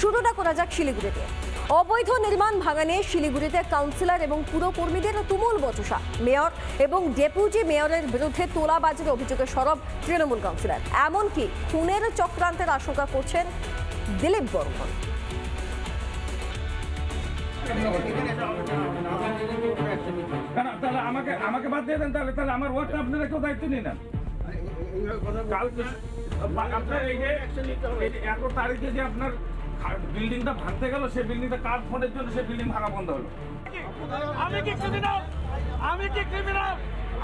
শুরুটা করা যাক শিলিগুড়িতে। অবৈধ নির্মাণ ভাঙানে শিলিগুড়িতে কাউন্সিলর এবং পুরকর্মীদের তুমুল বচসা। মেয়র এবং ডেপুটি মেয়রের বিরুদ্ধে তোলাবাজির অভিযোগে সরব তৃণমূল কাউন্সিলর। এমনকি খুনের চক্রান্তের আশঙ্কা করছেন দিলীপ বর্মন। তাহলে আমাকে আমাকে বাদ দিয়ে দেন তাহলে তাহলে আমার ওয়ার্ডটা আপনারা কেউ দায়িত্ব নিয়ে নেন। কালকে আপনার এই যে এত তারিখে যে আপনার বিল্ডিংটা ভাঙতে গেল সেই বিল্ডিংটা কার ফোনের জন্য সেই বিল্ডিং ভাঙা বন্ধ হলো? আমি কি ক্রিমিনাল আমি কি ক্রিমিনাল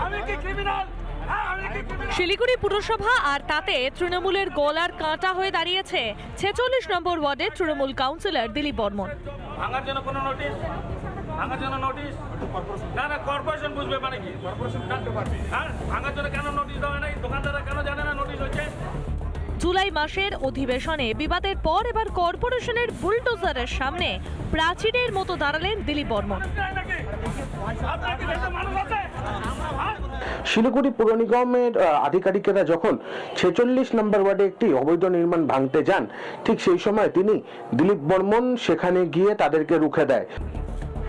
আমি কি ক্রিমিনাল হ্যাঁ আমি কি ক্রিমিনাল শিলিগুড়ি পুরসভা আর তাতে তৃণমূলের গলার কাঁটা হয়ে দাঁড়িয়েছে ছেচল্লিশ নম্বর ওয়ার্ডে তৃণমূল কাউন্সিলর দিলীপ বর্মন। ভাঙার জন্য কোনো নোটিশ ভাঙার জন্য নোটিশ না না কর্পোরেশন বুঝবে মানে কি? কর্পোরেশন জানতে পারবে। হ্যাঁ ভাঙার জন্য কেন নোটিশ দেওয়া নাই? দোকানদাররা কেন জানে না নোটিশ হচ্ছে? জুলাই মাসের অধিবেশনে বিবাদের পর এবার কর্পোরেশনের বুলডোজারের সামনে প্রাচীরের মতো দাঁড়ালেন দিলীপ বর্মন? শিলিগুড়ি পুর নিগমের আধিকারিকেরা যখন ছেচল্লিশ নম্বর ওয়ার্ডে একটি অবৈধ নির্মাণ ভাঙতে যান ঠিক সেই সময় তিনি দিলীপ বর্মন সেখানে গিয়ে তাদেরকে রুখে দেয়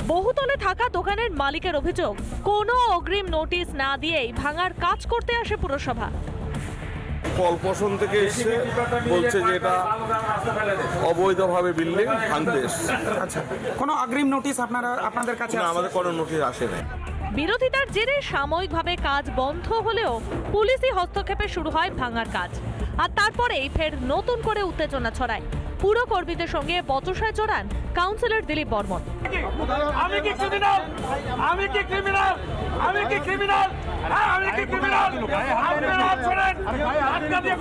বহুতলে থাকা দোকানের মালিকের অভিযোগ কোনো অগ্রিম নোটিশ না দিয়েই ভাঙার কাজ করতে আসে পুরসভা কলপোষণ থেকে এসে বলছে যে এটা অবৈধভাবে বিল্ডিং ভাঙতে এসছে। আচ্ছা কোনো অগ্রিম নোটিশ আপনারা আপনাদের কাছে না আমাদের কোনো নোটিশ আসে না বিরোধিতার জেরে সাময়িকভাবে কাজ বন্ধ হলেও পুলিশি হস্তক্ষেপে শুরু হয় ভাঙার কাজ। আর তারপরেই ফের নতুন করে উত্তেজনা ছড়ায়। পুরো কর্মীদের সঙ্গে বচসায় জড়ান কাউন্সিলর দিলীপ বর্মন। আমি কি ক্রিমিনাল আমি কি ক্রিমিনাল আমি কি ক্রিমিনাল হ্যাঁ আমি কি ক্রিমিনাল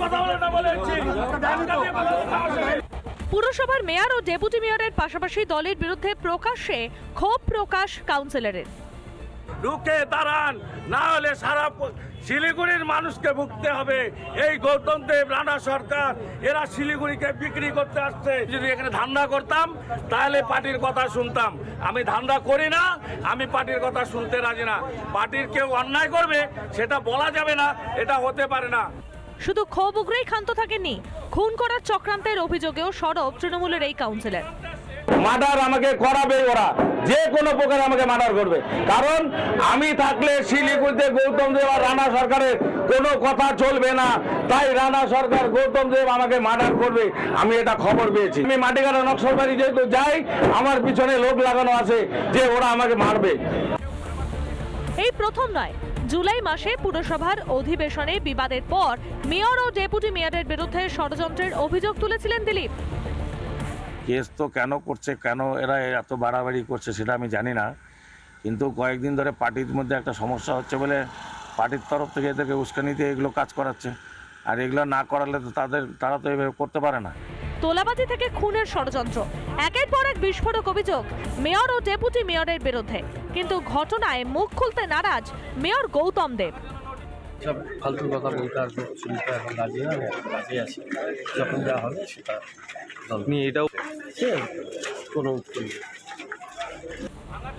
কথা না বলেছি। পুরসভার মেয়র ও ডেপুটি মেয়রের পাশাপাশি দলের বিরুদ্ধে প্রকাশ্যে ক্ষোভ প্রকাশ কাউন্সিলরের রুখে দাঁড়ান। না হলে সারা শিলিগুড়ির মানুষকে ভুগতে হবে। এই গৌতম দেব, রানা সরকার, এরা শিলিগুড়িকে বিক্রি করতে আসছে। যদি এখানে ধান্দা করতাম, তাহলে পার্টির কথা শুনতাম। আমি ধান্দা করি না, আমি পার্টির কথা শুনতে রাজি না। পার্টির কেউ অন্যায় করবে, সেটা বলা যাবে না, এটা হতে পারে না। শুধু ক্ষোভ উগরেই ক্ষান্ত থাকেননি, খুন করার চক্রান্তের অভিযোগেও সরব তৃণমূলের এই কাউন্সিলর মার্ডার আমাকে করাবে ওরা। যে কোনো প্রকার আমাকে মার্ডার করবে। কারণ আমি থাকলে শিলিগুড়িতে গৌতম দেব আর রানা সরকারের কোনো কথা চলবে না। তাই রানা সরকার গৌতম দেব আমাকে মার্ডার করবে। আমি এটা খবর পেয়েছি। আমি মাটিগাড়া নকশলবাড়ি যেহেতু যাই, আমার পিছনে লোক লাগানো আছে যে ওরা আমাকে মারবে। এই প্রথম নয়। জুলাই মাসে পুরসভার অধিবেশনে বিবাদের পর মেয়র ও ডেপুটি মেয়রের বিরুদ্ধে ষড়যন্ত্রের অভিযোগ তুলেছিলেন দিলীপ। কেস তো কেন করছে, কেন এরা এত বাড়াবাড়ি করছে সেটা আমি জানি না। কিন্তু কয়েকদিন ধরে পার্টির মধ্যে একটা সমস্যা হচ্ছে বলে পার্টির তরফ থেকে এদেরকে উস্কানিতে এগুলো কাজ করাচ্ছে। আর এগুলো না করালে তো তাদের, তারা তো এভাবে করতে পারে না। তোলাবাজি থেকে খুনের ষড়যন্ত্র। একের পর এক বিস্ফোরক অভিযোগ মেয়র ও ডেপুটি মেয়রের বিরুদ্ধে। কিন্তু ঘটনায় মুখ খুলতে নারাজ মেয়র গৌতম দেব। সব ফালতু কথা বলতে আর শুনতে এখন রাজি না রাজি আছে। যখন যা হবে সেটা আপনি এটাও সে কোনো উত্তর নেই।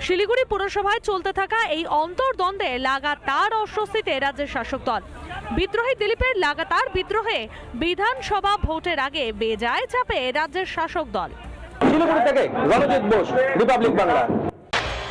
শিলিগুড়ি পুরসভায় চলতে থাকা এই অন্তর্দ্বন্দ্বে লাগাতার অস্বস্তিতে রাজ্যের শাসক দল। বিদ্রোহী দিলীপের লাগাতার বিদ্রোহে বিধানসভা ভোটের আগে বেজায় চাপে রাজ্যের শাসক দল। শিলিগুড়ি থেকে রণজিৎ বোস রিপাবলিক বাংলা।